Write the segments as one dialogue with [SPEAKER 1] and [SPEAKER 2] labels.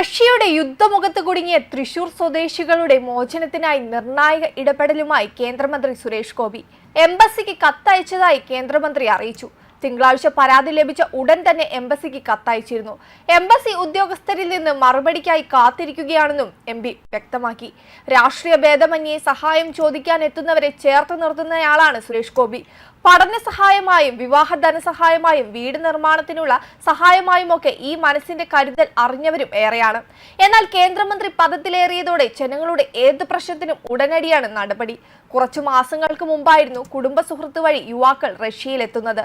[SPEAKER 1] റഷ്യയുടെ യുദ്ധമുഖത്ത് കുടുങ്ങിയ തൃശൂർ സ്വദേശികളുടെ മോചനത്തിനായി നിർണായക ഇടപെടലുമായി കേന്ദ്രമന്ത്രി സുരേഷ് ഗോപി. എംബസിക്ക് കത്തയച്ചതായി കേന്ദ്രമന്ത്രി അറിയിച്ചു. തിങ്കളാഴ്ച പരാതി ലഭിച്ച ഉടൻ തന്നെ എംബസിക്ക് കത്തയച്ചിരുന്നു. എംബസി ഉദ്യോഗസ്ഥരിൽ നിന്ന് മറുപടിക്കായി കാത്തിരിക്കുകയാണെന്നും എം വ്യക്തമാക്കി. രാഷ്ട്രീയ ഭേദമന്യെ സഹായം ചോദിക്കാൻ എത്തുന്നവരെ ചേർത്ത് നിർത്തുന്നയാളാണ് സുരേഷ് ഗോപി. പഠന സഹായമായും വിവാഹ ധനസഹായമായും വീട് നിർമ്മാണത്തിനുള്ള സഹായമായും ഒക്കെ ഈ മനസ്സിന്റെ കരുതൽ അറിഞ്ഞവരും ഏറെയാണ്. എന്നാൽ കേന്ദ്രമന്ത്രി പദത്തിലേറിയതോടെ ജനങ്ങളുടെ ഏത് പ്രശ്നത്തിനും ഉടനടിയാണ് നടപടി. കുറച്ചു മാസങ്ങൾക്ക് മുമ്പായിരുന്നു കുടുംബ സുഹൃത്ത് വഴി യുവാക്കൾ റഷ്യയിലെത്തുന്നത്.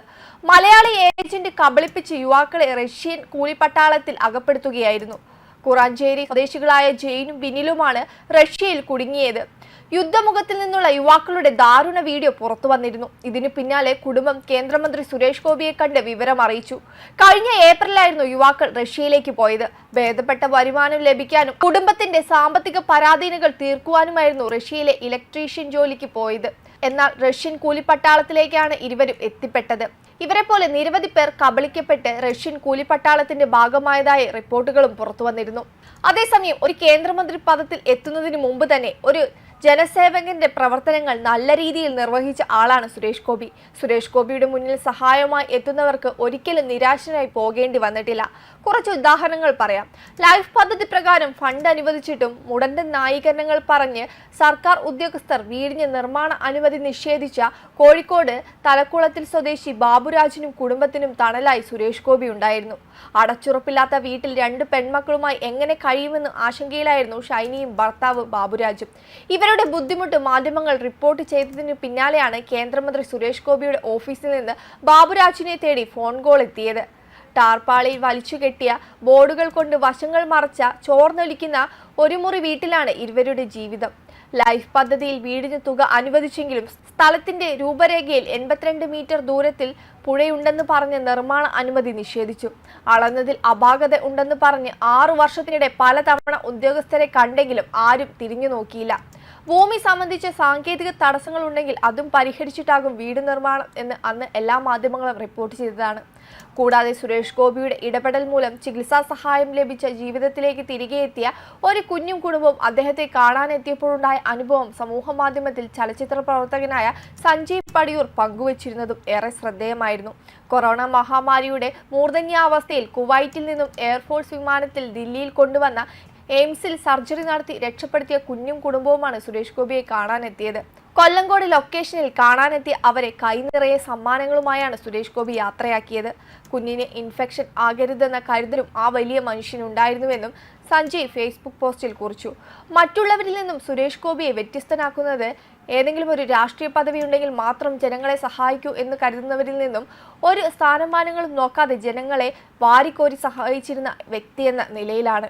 [SPEAKER 1] മലയാളി ഏജന്റ് കബളിപ്പിച്ച് യുവാക്കളെ റഷ്യൻ കൂലിപ്പട്ടാളത്തിൽ അകപ്പെടുത്തുകയായിരുന്നു. കുറാഞ്ചേരി സ്വദേശികളായ ജെയിനും ബിനിലുമാണ് റഷ്യയിൽ കുടുങ്ങിയത്. യുദ്ധമുഖത്തിൽ നിന്നുള്ള യുവാക്കളുടെ ദാരുണ വീഡിയോ പുറത്തു വന്നിരുന്നു. ഇതിനു പിന്നാലെ കുടുംബം കേന്ദ്രമന്ത്രി സുരേഷ് ഗോപിയെ കണ്ട് വിവരം അറിയിച്ചു. കഴിഞ്ഞ ഏപ്രിലായിരുന്നു യുവാക്കൾ റഷ്യയിലേക്ക് പോയത്. ഭേദപ്പെട്ട വരുമാനം ലഭിക്കാനും കുടുംബത്തിന്റെ സാമ്പത്തിക പരാധീനകൾ തീർക്കുവാനുമായിരുന്നു റഷ്യയിലെ ഇലക്ട്രീഷ്യൻ ജോലിക്ക് പോയത്. എന്നാൽ റഷ്യൻ കൂലിപ്പട്ടാളത്തിലേക്കാണ് ഇരുവരും എത്തിപ്പെട്ടത്. ഇവരെ പോലെ നിരവധി പേർ കബളിക്കപ്പെട്ട് റഷ്യൻ കൂലിപ്പട്ടാളത്തിന്റെ ഭാഗമായതായി റിപ്പോർട്ടുകളും പുറത്തുവന്നിരുന്നു. അതേസമയം ഒരു കേന്ദ്രമന്ത്രി പദത്തിൽ എത്തുന്നതിന് മുമ്പ് തന്നെ ഒരു ജനസേവകന്റെ പ്രവർത്തനങ്ങൾ നല്ല രീതിയിൽ നിർവഹിച്ച ആളാണ് സുരേഷ് ഗോപി. സുരേഷ് ഗോപിയുടെ മുന്നിൽ സഹായമായി എത്തുന്നവർക്ക് ഒരിക്കലും നിരാശനായി പോകേണ്ടി വന്നിട്ടില്ല. കുറച്ച് ഉദാഹരണങ്ങൾ പറയാം. ലൈഫ് പദ്ധതി പ്രകാരം ഫണ്ട് അനുവദിച്ചിട്ടും മുടന്റെ ന്യായീകരണങ്ങൾ പറഞ്ഞ് സർക്കാർ ഉദ്യോഗസ്ഥർ വീടിന് നിർമ്മാണ അനുമതി നിഷേധിച്ച കോഴിക്കോട് തലക്കുളത്തിൽ സ്വദേശി ബാബുരാജിനും കുടുംബത്തിനും തണലായി സുരേഷ് ഗോപി ഉണ്ടായിരുന്നു. അടച്ചുറപ്പില്ലാത്ത വീട്ടിൽ രണ്ട് പെൺമക്കളുമായി എങ്ങനെ കഴിയുമെന്ന് ആശങ്കയിലായിരുന്നു ഷൈനിയും ഭർത്താവ് ബാബുരാജും. ഇവരുടെ ബുദ്ധിമുട്ട് മാധ്യമങ്ങൾ റിപ്പോർട്ട് ചെയ്തതിന് പിന്നാലെയാണ് കേന്ദ്രമന്ത്രി സുരേഷ് ഗോപിയുടെ ഓഫീസിൽ നിന്ന് ബാബുരാജിനെ തേടി ഫോൺ കോൾ എത്തിയത്. ടാർപ്പാളിയിൽ വലിച്ചുകെട്ടിയ ബോർഡുകൾ കൊണ്ട് വശങ്ങൾ മറച്ച ചോർന്നൊലിക്കുന്ന ഒരു മുറി വീട്ടിലാണ് ഇരുവരുടെ ജീവിതം. ലൈഫ് പദ്ധതിയിൽ വീടിന് തുക അനുവദിച്ചെങ്കിലും സ്ഥലത്തിന്റെ രൂപരേഖയിൽ എൺപത്തിരണ്ട് മീറ്റർ ദൂരത്തിൽ പുഴയുണ്ടെന്ന് പറഞ്ഞ് നിർമ്മാണ അനുമതി നിഷേധിച്ചു. അളന്നതിൽ അപാകത ഉണ്ടെന്ന് പറഞ്ഞ് ആറു വർഷത്തിനിടെ പലതവണ ഉദ്യോഗസ്ഥരെ കണ്ടെങ്കിലും ആരും തിരിഞ്ഞു നോക്കിയില്ല ഭൂമി സംബന്ധിച്ച സാങ്കേതിക തടസ്സങ്ങൾ ഉണ്ടെങ്കിൽ അതും പരിഹരിച്ചിട്ടാകും വീട് നിർമ്മാണം എന്ന് അന്ന് എല്ലാ മാധ്യമങ്ങളും റിപ്പോർട്ട് ചെയ്തതാണ്. കൂടാതെ സുരേഷ് ഗോപിയുടെ ഇടപെടൽ മൂലം ചികിത്സാ സഹായം ലഭിച്ച ജീവിതത്തിലേക്ക് തിരികെ എത്തിയ ഒരു കുഞ്ഞും കുടുംബവും അദ്ദേഹത്തെ കാണാനെത്തിയപ്പോഴുണ്ടായ അനുഭവം സമൂഹ മാധ്യമത്തിൽ ചലച്ചിത്ര പ്രവർത്തകനായ സഞ്ജീവ് പടിയൂർ പങ്കുവച്ചിരുന്നതും ഏറെ ശ്രദ്ധേയമായിരുന്നു. കൊറോണ മഹാമാരിയുടെ മൂർധന്യാവസ്ഥയിൽ കുവൈറ്റിൽ നിന്നും എയർഫോഴ്സ് വിമാനത്തിൽ ദില്ലിയിൽ കൊണ്ടുവന്ന എയിംസിൽ സർജറി നടത്തി രക്ഷപ്പെടുത്തിയ കുഞ്ഞും കുടുംബവുമാണ് സുരേഷ് ഗോപിയെ കാണാനെത്തിയത്. കൊല്ലങ്കോട് ലൊക്കേഷനിൽ കാണാനെത്തിയ അവരെ കൈനിറയെ സമ്മാനങ്ങളുമായാണ് സുരേഷ് ഗോപി യാത്രയാക്കിയത്. കുഞ്ഞിന് ഇൻഫെക്ഷൻ ആകരുതെന്ന കരുതലും ആ വലിയ മനുഷ്യനുണ്ടായിരുന്നുവെന്നും സഞ്ജയ് ഫേസ്ബുക്ക് പോസ്റ്റിൽ കുറിച്ചു. മറ്റുള്ളവരിൽ നിന്നും സുരേഷ് ഗോപിയെ വ്യത്യസ്തനാക്കുന്നത് ഏതെങ്കിലും ഒരു രാഷ്ട്രീയ പദവി ഉണ്ടെങ്കിൽ മാത്രം ജനങ്ങളെ സഹായിക്കൂ എന്ന് കരുതുന്നവരിൽ നിന്നും ഒരു സ്ഥാനമാനങ്ങളും നോക്കാതെ ജനങ്ങളെ വാരിക്കോരി സഹായിച്ചിരുന്ന വ്യക്തിയെന്ന നിലയിലാണ്.